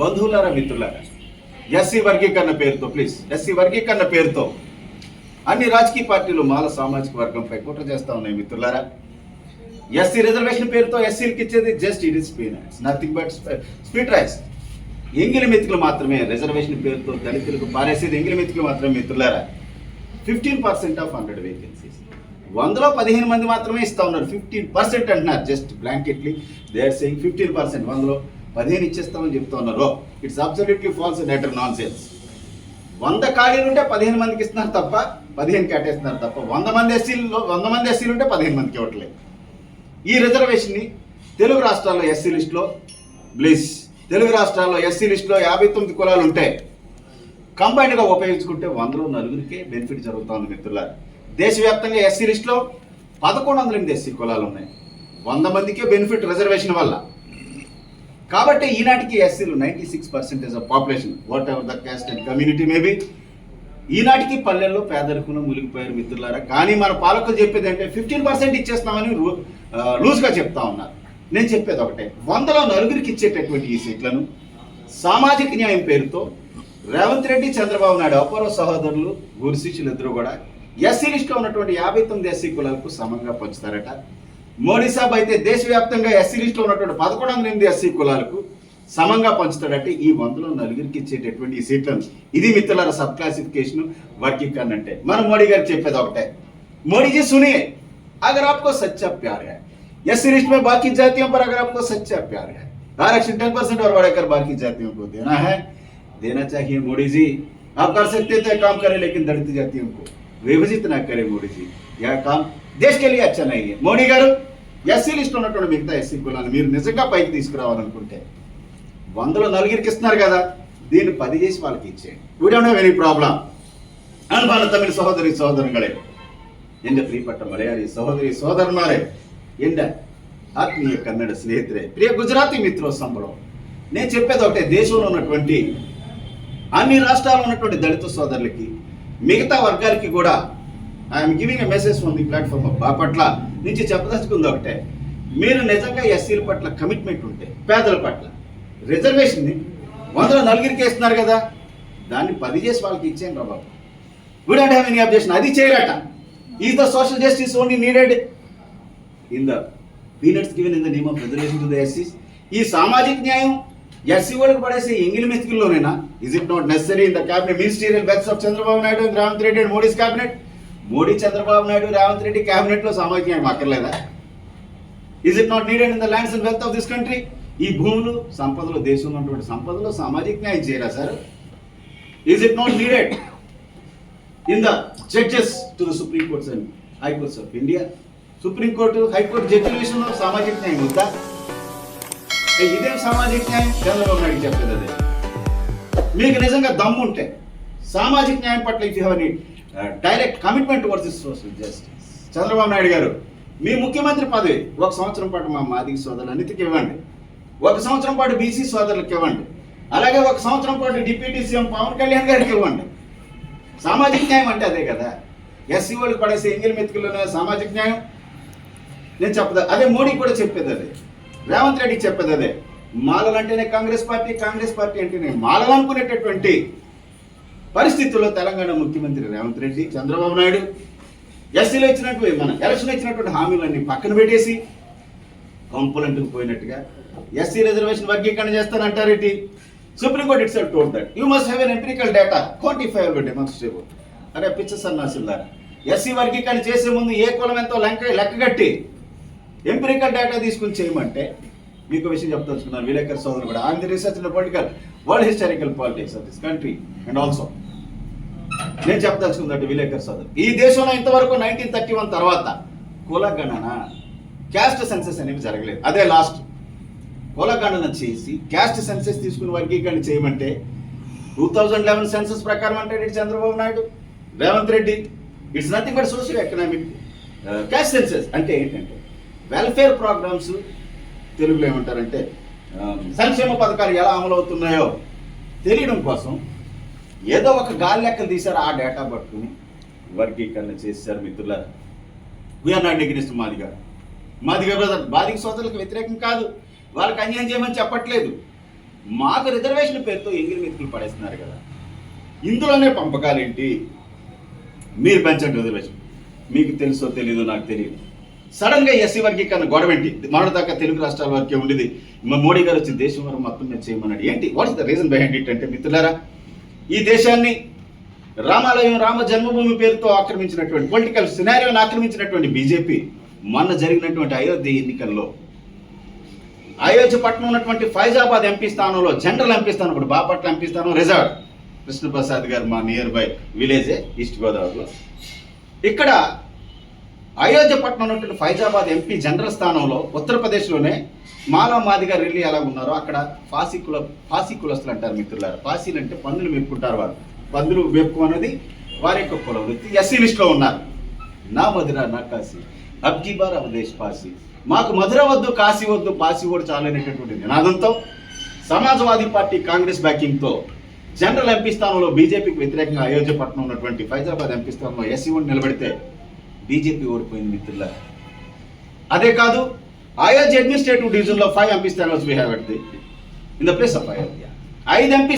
బంధువులారా మిత్రులారా ఎస్సీ వర్గీకరణ పేరుతో ప్లీజ్ ఎస్సీ వర్గీకరణ పేరుతో అన్ని రాజకీయ పార్టీలు మాల సామాజిక వర్గంపై కుట్ర చేస్తా ఉన్నాయి మిత్రులారా. ఎస్సీ రిజర్వేషన్ పేరుతో ఎస్సీలకు ఇచ్చేది just it is peanuts nothing but speed rice. ఎంగిలి మిత్రులు మాత్రమే రిజర్వేషన్ పేరుతో దళితులకు పారేసేది ఎంగిలి మిత్రులు మాత్రమే మిత్రులారా. Fifteen percent of hundred vacancies. వందలో పదిహేను మంది మాత్రమే ఇస్తా ఉన్నారు ఫిఫ్టీన్ పర్సెంట్ అంటున్నారు just blanketly. They are saying fifteen percent వందలో పదిహేను ఇచ్చేస్తామని చెప్తా ఉన్నారు. It's absolutely false letter nonsense వంద ఖాళీలు ఉంటే పదిహేను మందికి ఇస్తున్నారు తప్ప పదిహేను కేటేస్తున్నారు తప్ప వంద మంది ఎస్సీలు వంద మంది ఎస్సీలు ఉంటే పదిహేను మందికి ఇవ్వట్లేదు. ఈ రిజర్వేషన్ని తెలుగు రాష్ట్రాల్లో ఎస్సీ లిస్టులో ప్లీజ్ తెలుగు రాష్ట్రాల్లో ఎస్సీ లిస్టులో యాభై తొమ్మిది కులాలు ఉంటాయి కంబైన్డ్గా ఉపయోగించుకుంటే వందలో నలుగురికే బెనిఫిట్ జరుగుతుంది మిత్రులారు. దేశవ్యాప్తంగా ఎస్సీ లిస్టులో పదకొండు వందల ఎనిమిది ఎస్సీ కులాలు ఉన్నాయి. వంద మందికే బెనిఫిట్ రిజర్వేషన్ వల్ల. కాబట్టి ఈనాటికి ఎస్సీలు ninety six percentage of population whatever the caste and community maybe ఈనాటికి పల్లెల్లో పేదరికంలో మునిగిపోయారు మిత్రులారా. కానీ మన పాలకులు చెప్పేది అంటే ఫిఫ్టీన్ పర్సెంట్ ఇచ్చేస్తామని రూ- లూజ్గా చెప్తా ఉన్నారు. నేను చెప్పేది ఒకటే. వందలో నలుగురికి ఇచ్చేటటువంటి ఈ సీట్లను సామాజిక న్యాయం పేరుతో రేవంత్ రెడ్డి చంద్రబాబు నాయుడు అపూర్వ సహోదరులు గురు శిష్యులు ఇద్దరు కూడా ఎస్సీ లిస్ట్లో ఉన్నటువంటి యాభై తొమ్మిది ఎస్సీ కులాలకు సమంగా పంచుతారట. మోడీ సాబ్ అయితే దేశవ్యాప్తంగా ఎస్సీ లిస్టులో ఉన్నటువంటి పదకొండు వందల ఎనిమిది ఎస్సీ కులాలకు సమంగా పంచుతాడంటే ఈ వందలో నలుగురికి ఇచ్చేటటువంటి ఈ సీట్లను ఇది మిత్రులార సబ్ క్లాసిఫికేషన్ వర్గీకరణ అంటే మన మోడీ గారు చెప్పేది ఒకటే मोदी जी सुनिए अगर आपको सच्चा प्यार है एस लिस्ट में बाकी जातियों पर अगर आपको सच्चा प्यार है आरक्षण टेन परसेंट और बढ़ाकर बाकी जातियों को देना है देना चाहिए मोदी जी आप कर सकते थे काम करें लेकिन दलित जातियों को विभाजित ना करें मोदी जी यह काम देश के लिए अच्छा नहीं है మోడీ గారు ఎస్సీ లిస్ట్ ఉన్నటువంటి మిగతా ఎస్సీ కులాన్ని మీరు నిజంగా పైకి తీసుకురావాలనుకుంటే వందలో నలుగురికి ఇస్తున్నారు కదా దీన్ని పది చేసి వాళ్ళకి ఇచ్చేయండి we don't have any problem அன்பான தமிழ் சகோதரி சகோதரங்களே என்ற பிரியப்பட்ட மலையாளி சகோதரி சகோதரனாரே ಎಂಡ ఆత్మీయ కన్నడ స్నేహితులే ప్రియ గుజరాతీ మిత్రో సంబడం నేను చెప్పేది ఒకటే దేశంలో ఉన్నటువంటి అన్ని రాష్ట్రాల్లో ఉన్నటువంటి దళిత సోదరులకి మిగతా వర్గాలకి కూడా I'm giving a message from the platform పట్ల నుంచి చెప్పదలుచుకుంది ఒకటే. మీరు నిజంగా ఎస్సీల పట్ల కమిట్మెంట్ ఉంటే పేదల పట్ల. రిజర్వేషన్ని వందల నలుగురికి వేస్తున్నారు కదా. దాన్ని పది చేసి వాళ్ళకి ఇచ్చేయండి రా బాబు. We don't have any objection అది చేయరట. Is the social justice only needed in the peanuts given in the name of reservation to the ఎస్సీస్ ఈ సామాజిక న్యాయం ఎస్సీ వాళ్ళకి పడేసే ఎంగిలి మెతుకుల్లోనేనా? Is it not necessary in the cabinet ministerial berths of Chandrababu Naidu gram Revanth Reddy and Modi's cabinet Modi Chandrababu Naidu Revanth Reddy క్యాబినెట్లో సామాజిక అక్కర్లేదా? Is it not needed in the lands and wealth of this country ఈ భూములు సంపదలు దేశంలో ఉన్నటువంటి సంపదలో సామాజిక న్యాయం చేయరా sir? Is it not needed in the judges to the supreme courts and high courts of India supreme court high court జడ్జిల విషయంలో సామాజిక న్యాయం ఉందా? ఇదేం సామాజిక న్యాయం? చంద్రబాబు నాయుడు చెప్పేది అదే. మీకు నిజంగా దమ్ముంటే సామాజిక న్యాయం పట్ల if you direct commitment was social justice Chandrababu Naidu garu మీ ముఖ్యమంత్రి పదవి ఒక సంవత్సరం పాటు మా మాదిగ సోదరులన్నిటికీ ఇవ్వండి. ఒక సంవత్సరం పాటు బీసీ సోదరులకు ఇవ్వండి. అలాగే ఒక సంవత్సరం పాటు డిప్యూటీ సీఎం పవన్ కళ్యాణ్ గారికి ఇవ్వండి. సామాజిక న్యాయం అంటే అదే కదా. ఎస్సీ వాళ్ళు పడేసే ఎంగిల్ మెతుకుల్లోనే సామాజిక న్యాయం? నేను చెప్పదా? అదే మోడీ కూడా చెప్పేది అదే. రేవంత్ రెడ్డి చెప్పేది అదే. మాలలు అంటేనే కాంగ్రెస్ పార్టీ కాంగ్రెస్ పార్టీ అంటేనే మాలలు అనుకునేటటువంటి పరిస్థితుల్లో తెలంగాణ ముఖ్యమంత్రి రేవంత్ రెడ్డి చంద్రబాబు నాయుడు ఎస్సీలో ఇచ్చినటువంటి మన ఎలక్షన్ ఇచ్చినటువంటి హామీలన్నీ పక్కన పెట్టేసి కంపులంటుకు పోయినట్టుగా ఎస్సీ రిజర్వేషన్ వర్గీకరణ చేస్తానంటారేంటి supreme court it's told that you must have an empirical data quantifiable demonstrable అరే పిచ్చ సన్నాసిల్లా ఎస్సీ వర్గీకరణ చేసే ముందు ఏ కులం ఎంతో లెక్క లెక్కగట్టి ఎంపిరికల్ డేటా తీసుకుని చేయమంటే మీకు విషయం చెప్పదలుచుకున్నాను విలేకర్ సోదరు కూడా Andhra the research in political world historical politics of this country and also నేను చెప్పదలుచుకుందంటే విలేకర్ సోదరు. ఈ దేశంలో ఇంతవరకు నైన్టీన్ థర్టీ వన్ తర్వాత కుల గణన క్యాస్ట్ సెన్సెస్ అనేవి జరగలేదు. అదే లాస్ట్ కుల గణన చేసి క్యాస్ట్ సెన్సెస్ తీసుకుని వర్గీకరణ చేయమంటే టూ థౌజండ్ లెవెన్ సెన్సెస్ ప్రకారం అంటే ఇటు Chandrababu Naidu? Revanth Reddy it's nothing but social economic caste census అంటే ఏంటంటే వెల్ఫేర్ ప్రోగ్రామ్స్ తెలుగులో ఏమంటారంటే సంక్షేమ పథకాలు ఎలా అమలు అవుతున్నాయో తెలియడం కోసం ఏదో ఒక గాలి లెక్కలు తీశారు ఆ డేటా పట్టుకుని వర్గీకరణ చేశారు మిత్రులారా వీఆర్ నాట్ ఎగ్నిస్ట్ మాదిగా మాదిగా బ్రదర్ బాధిక సోదరులకు వ్యతిరేకం కాదు. వాళ్ళకి అన్యాయం చేయమని చెప్పట్లేదు. మాకు రిజర్వేషన్ పేరుతో ఎంగిలి మెతుకులు పడేస్తున్నారు కదా. ఇందులోనే పంపకాలేంటి? మీరు పెంచండి రిజర్వేషన్ మీకు తెలుసో తెలీదో నాకు తెలియదు. సడన్గా ఎస్సీ వర్గీకరణ గొడవ ఏంటి మొన్నటిదాకా తెలుగు రాష్ట్రాల వరకే ఉండేది. మా మోడీ గారు వచ్చి దేశం వరకు మొత్తం మీద చేయమన్నాడు. ఏంటి? What's the reason behind it అంటే మిత్రులారా ఈ దేశాన్ని రామాలయం రామ జన్మభూమి పేరుతో ఆక్రమించినటువంటి పొలిటికల్ సినారియోని ఆక్రమించినటువంటి బీజేపీ మొన్న జరిగినటువంటి అయోధ్య ఎన్నికల్లో అయోధ్య పట్టణం ఉన్నటువంటి ఫైజాబాద్ ఎంపీ స్థానంలో జనరల్ ఎంపీ స్థానం ఇప్పుడు బాపట్ల ఎంపీ స్థానం రిజర్వ్. కృష్ణప్రసాద్ గారు మా నియర్ బై విలేజే ఈస్ట్ గోదావరిలో ఇక్కడ అయోధ్య పట్నం ఉన్నటువంటి ఫైజాబాద్ ఎంపీ జనరల్ స్థానంలో ఉత్తరప్రదేశ్లోనే మాలా మాదిగా రెల్లి ఎలా ఉన్నారో అక్కడ ఫాసీ కుల ఫాసీ కులస్తులు అంటారు మిత్రులారు. ఫాసీలు అంటే పందులు మెప్పుకుంటారు వారు పందులు మెప్పు అనేది వారి యొక్క కుల వృత్తి. ఎస్సీ లిస్ట్లో ఉన్నారు. నా మధుర నా కాశీ. అబ్జీబార్ అవదేశ్ పాసి మాకు మధుర వద్దు కాశీ వద్దు పాసి కూడా చాలనేటటువంటి నినాదంతో సమాజ్వాదీ పార్టీ కాంగ్రెస్ బ్యాకింగ్తో జనరల్ ఎంపీ స్థానంలో బీజేపీకి వ్యతిరేకంగా అయోధ్య పట్నం ఉన్నటువంటి ఫైజాబాద్ ఎంపీ స్థానంలో ఎస్సీ ఓడి నిలబడితే బీజేపీ ఓడిపోయింది మిత్రుల. అదే కాదు అయోధ్య అడ్మినిస్ట్రేటివ్ డివిజన్లో ఫైవ్ ఎంపీస్ స్థానాలు we have at the in the place of Ayodhya ఐదు ఎంపీ